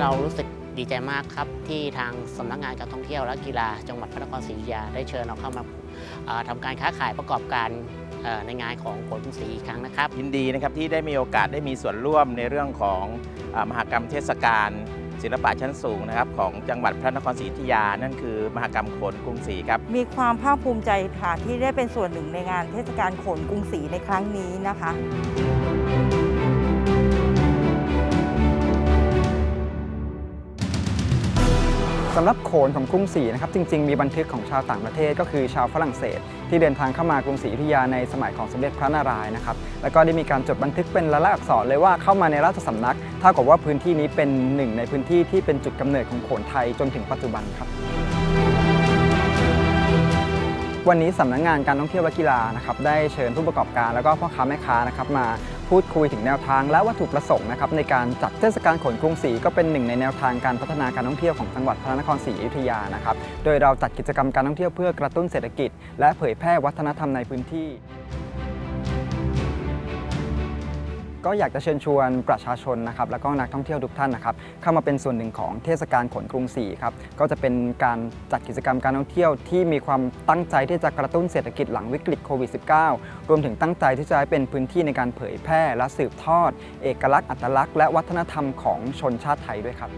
เรารู้สึกดีใจมากครับ ที่ทางสำนักงานการท่องเที่ยวและกีฬาจังหวัดพระนครศรีอยุธยาได้เชิญเราเข้ามาทำการค้าขายประกอบการในงานของโขนกรุงศรีอีกครั้งนะครับ ยินดีนะครับที่ได้มีโอกาสได้มีส่วนร่วมในเรื่องของอมหกรรมเทศกาลศิลปะชั้นสูงนะครับของจังหวัดพระนครศรีอยุธยา นั่นคือ มหกรรมโขนกรุงศรีครับมีความภาคภูมิใจค่ะที่ได้เป็นส่วนหนึ่งในงานเทศกาลโขนกรุงศรีในครั้งนี้นะคะ สำหรับโขนของกรุงศรีนะครับจริง ๆ มีบันทึกของชาวต่างประเทศ ก็คือชาวฝรั่งเศส ที่เดินทางเข้ามากรุงศรีอยุธยาในสมัยของสมเด็จพระนารายณ์นะครับแล้วก็ได้มีการจดบันทึกเป็นลายลักษณ์อักษรเลยว่าเข้ามาในราชสำนักเท่ากับว่าพื้นที่นี้เป็นหนึ่งในพื้นที่ที่เป็นจุดกำเนิดของโขนไทยจนถึงปัจจุบันครับ วันนี้สำนักงานการท่องเที่ยวและกีฬานะครับได้เชิญผู้ประกอบการแล้วก็พ่อค้าแม่ค้านะครับมาพูดคุยถึงแนวทางและวัตถุประสงค์นะครับในการจัดเทศกาลขนกรุงศรีก็เป็นหนึ่งในแนวทางการพัฒนาการท่องเที่ยวของจังหวัดพระนครศรีอยุธยานะครับโดยเราจัดกิจกรรมการท่องเที่ยวเพื่อกระตุ้นเศรษฐกิจ และเผยแพร่วัฒนธรรมในพื้นที่ ก็อยากจะเชิญชวนประชาชนนะครับแล้วก็นักท่องเที่ยวทุกท่านนะครับเข้ามาเป็นส่วนหนึ่งของเทศกาลขนกรุงศรีครับก็จะเป็นการจัดกิจกรรมการท่องเที่ยวที่มีความตั้งใจที่จะกระตุ้นเศรษฐกิจหลังวิกฤตโควิด -19 รวมถึงตั้งใจที่จะให้เป็นพื้นที่ในการเผยแพร่และสืบทอด เอกลักษณ์อัตลักษณ์และวัฒนธรรมของชนชาติไทยด้วยครับ